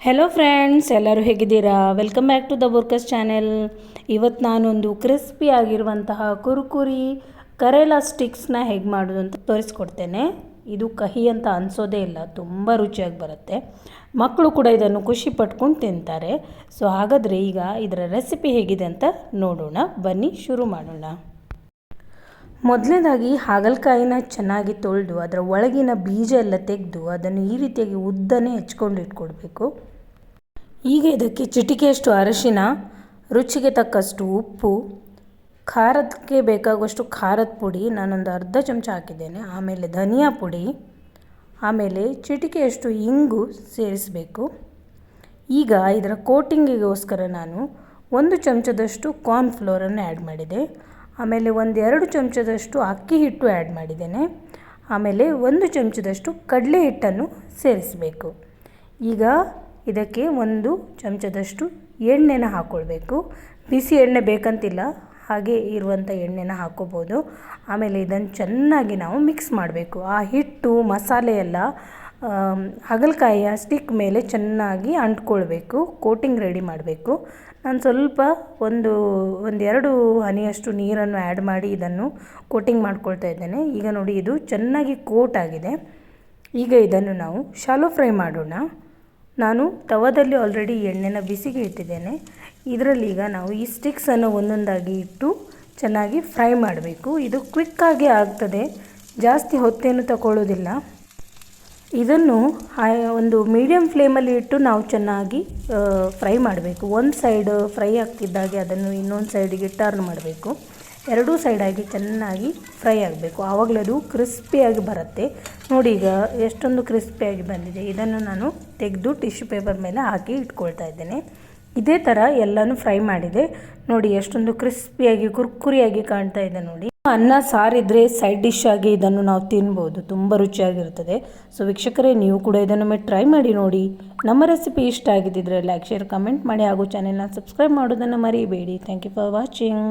Hello friends ಎಲ್ಲರೂ ಹೇಗಿದ್ದೀರಾ? Welcome back to the works channel ಇವತ್ತು ನಾನೊಂದು ಕ್ರಿಸ್ಪಿ ಆಗಿರುವಂತಹ ಕುರುಕುರಿ ಕರೇಲಾ ಸ್ಟಿಕ್ಸ್ನ ಹೇಗೆ ಮಾಡೋದು ಅಂತ ತೋರಿಸ್ಕೊಡ್ತೇನೆ. ಇದು ಕಹಿ ಅಂತ ಅನಿಸೋದೇ ಇಲ್ಲ, ತುಂಬ ರುಚಿಯಾಗಿ ಬರುತ್ತೆ. ಮಕ್ಕಳು ಕೂಡ ಇದನ್ನು ಖುಷಿ ಪಟ್ಕೊಂಡು ತಿಂತಾರೆ. ಸೊ ಹಾಗಾದರೆ ಈಗ ಇದರ ರೆಸಿಪಿ ಹೇಗಿದೆ ಅಂತ ನೋಡೋಣ. ಬನ್ನಿ, ಶುರು ಮಾಡೋಣ. ಮೊದಲನೇದಾಗಿ ಹಾಗಲಕಾಯಿನ ಚೆನ್ನಾಗಿ ತೊಳೆದು, ಅದರ ಒಳಗಿನ ಬೀಜ ಎಲ್ಲ ತೆಗೆದು ಅದನ್ನು ಈ ರೀತಿಯಾಗಿ ಉದ್ದನೇ ಹೆಚ್ಕೊಂಡು ಇಟ್ಕೊಡ್ಬೇಕು. ಈಗ ಇದಕ್ಕೆ ಚಿಟಿಕೆಯಷ್ಟು ಅರಶಿನ, ರುಚಿಗೆ ತಕ್ಕಷ್ಟು ಉಪ್ಪು, ಖಾರಕ್ಕೆ ಬೇಕಾಗುವಷ್ಟು ಖಾರದ ಪುಡಿ, ನಾನೊಂದು ಅರ್ಧ ಚಮಚ ಹಾಕಿದ್ದೇನೆ. ಆಮೇಲೆ ಧನಿಯಾ ಪುಡಿ, ಆಮೇಲೆ ಚಿಟಿಕೆಯಷ್ಟು ಇಂಗು ಸೇರಿಸಬೇಕು. ಈಗ ಇದರ ಕೋಟಿಂಗಿಗೋಸ್ಕರ ನಾನು ಒಂದು ಚಮಚದಷ್ಟು ಕಾರ್ನ್ಫ್ಲೋರನ್ನು ಆ್ಯಡ್ ಮಾಡಿದೆ. ಆಮೇಲೆ ಒಂದೆರಡು ಚಮಚದಷ್ಟು ಅಕ್ಕಿ ಹಿಟ್ಟು ಆ್ಯಡ್ ಮಾಡಿದ್ದೇನೆ. ಆಮೇಲೆ ಒಂದು ಚಮಚದಷ್ಟು ಕಡಲೆ ಹಿಟ್ಟನ್ನು ಸೇರಿಸಬೇಕು. ಈಗ ಇದಕ್ಕೆ ಒಂದು ಚಮಚದಷ್ಟು ಎಣ್ಣೆನ ಹಾಕ್ಕೊಳ್ಬೇಕು ಬಿಸಿ ಎಣ್ಣೆ ಬೇಕಂತಿಲ್ಲ, ಹಾಗೆ ಇರುವಂಥ ಎಣ್ಣೆನ ಹಾಕ್ಕೋಬೋದು ಆಮೇಲೆ ಇದನ್ನು ಚೆನ್ನಾಗಿ ನಾವು ಮಿಕ್ಸ್ ಮಾಡಬೇಕು. ಆ ಹಿಟ್ಟು, ಮಸಾಲೆ ಎಲ್ಲ ಹಾಗಲಕಾಯಿಯ ಸ್ಟಿಕ್ ಮೇಲೆ ಚೆನ್ನಾಗಿ ಅಂಟ್ಕೊಳ್ಬೇಕು, ಕೋಟಿಂಗ್ ರೆಡಿ ಮಾಡಬೇಕು. ನಾನು ಸ್ವಲ್ಪ ಒಂದು ಒಂದೆರಡು ಹನಿಯಷ್ಟು ನೀರನ್ನು ಆ್ಯಡ್ ಮಾಡಿ ಇದನ್ನು ಕೋಟಿಂಗ್ ಮಾಡ್ಕೊಳ್ತಾ ಇದ್ದೇನೆ. ಈಗ ನೋಡಿ, ಇದು ಚೆನ್ನಾಗಿ ಕೋಟ್ ಆಗಿದೆ. ಈಗ ಇದನ್ನು ನಾವು ಶಾಲೋ ಫ್ರೈ ಮಾಡೋಣ. ನಾನು ತವದಲ್ಲಿ ಆಲ್ರೆಡಿ ಎಣ್ಣೆನ ಬಿಸಿಗೆ ಇಟ್ಟಿದ್ದೇನೆ. ಇದರಲ್ಲಿ ಈಗ ನಾವು ಈ ಸ್ಟಿಕ್ಸನ್ನು ಒಂದೊಂದಾಗಿ ಇಟ್ಟು ಚೆನ್ನಾಗಿ ಫ್ರೈ ಮಾಡಬೇಕು. ಇದು ಕ್ವಿಕ್ಕಾಗಿ ಆಗ್ತದೆ. ಜಾಸ್ತಿ ಹೊತ್ತೇನು ತಗೊಳ್ಳೋದಿಲ್ಲ. ಇದನ್ನು ಒಂದು ಮೀಡಿಯಮ್ ಫ್ಲೇಮಲ್ಲಿ ಇಟ್ಟು ನಾವು ಚೆನ್ನಾಗಿ ಫ್ರೈ ಮಾಡಬೇಕು. ಒಂದು ಸೈಡ್ ಫ್ರೈ ಆಗ್ತಿದ್ದಾಗೆ ಅದನ್ನು ಇನ್ನೊಂದು ಸೈಡಿಗೆ ಟರ್ನ್ ಮಾಡಬೇಕು. ಎರಡೂ ಸೈಡಾಗಿ ಚೆನ್ನಾಗಿ ಫ್ರೈ ಆಗಬೇಕು. ಆವಾಗಲೇ ಅದು ಕ್ರಿಸ್ಪಿಯಾಗಿ ಬರುತ್ತೆ. ನೋಡಿ ಈಗ ಎಷ್ಟೊಂದು ಕ್ರಿಸ್ಪಿಯಾಗಿ ಬಂದಿದೆ. ಇದನ್ನು ನಾನು ತೆಗೆದು ಟಿಶ್ಯೂ ಪೇಪರ್ ಮೇಲೆ ಹಾಕಿ ಇಟ್ಕೊಳ್ತಾ ಇದ್ದೇನೆ. ಇದೇ ಥರ ಎಲ್ಲನೂ ಫ್ರೈ ಮಾಡಿದೆ. ನೋಡಿ ಎಷ್ಟೊಂದು ಕ್ರಿಸ್ಪಿಯಾಗಿ ಕುರ್ಕುರಿಯಾಗಿ ಕಾಣ್ತಾ ಇದೆ ನೋಡಿ. ಅನ್ನ ಸಾರಿದ್ರೆ ಸೈಡ್ ಡಿಶ್ ಆಗಿ ಇದನ್ನು ನಾವು ತಿನ್ಬೋದು. ತುಂಬ ರುಚಿಯಾಗಿರ್ತದೆ ಸೊ ವೀಕ್ಷಕರೇ, ನೀವು ಕೂಡ ಇದನ್ನೊಮ್ಮೆ ಟ್ರೈ ಮಾಡಿ ನೋಡಿ. ನಮ್ಮ ರೆಸಿಪಿ ಇಷ್ಟ ಆಗಿದ್ದಿದ್ರೆ ಲೈಕ್ ಶೇರ್ ಕಮೆಂಟ್ ಮಾಡಿ ಹಾಗೂ ಚಾನೆಲ್ನ ಸಬ್ಸ್ಕ್ರೈಬ್ ಮಾಡೋದನ್ನು ಮರೀಬೇಡಿ. Thank you for watching